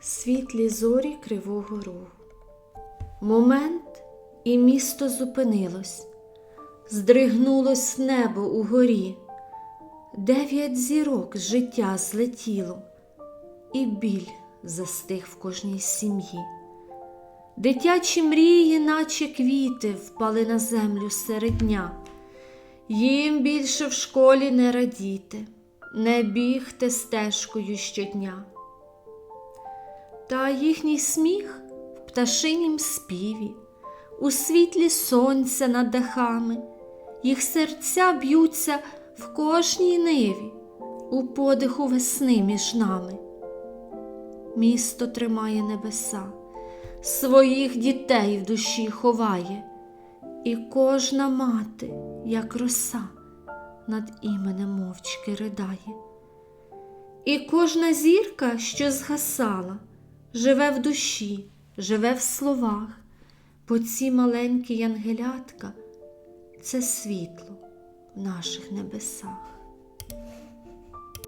світлі зорі Кривого Рогу. Момент і місто зупинилось, здригнулось небо угорі, дев'ять зірок життя злетіло, і біль застиг в кожній сім'ї. Дитячі мрії, наче квіти, впали на землю серед дня. Їм більше в школі не радіти, не бігти стежкою щодня. Та їхній сміх в пташинім співі, у світлі сонця над дахами, їх серця б'ються в кожній ниві, у подиху весни між нами. Місто тримає небеса, своїх дітей в душі ховає, і кожна мати, як роса, над іменем мовчки ридає. І кожна зірка, що згасала, живе в душі, живе в словах, бо ці маленькі янгелятка це світло в наших небесах.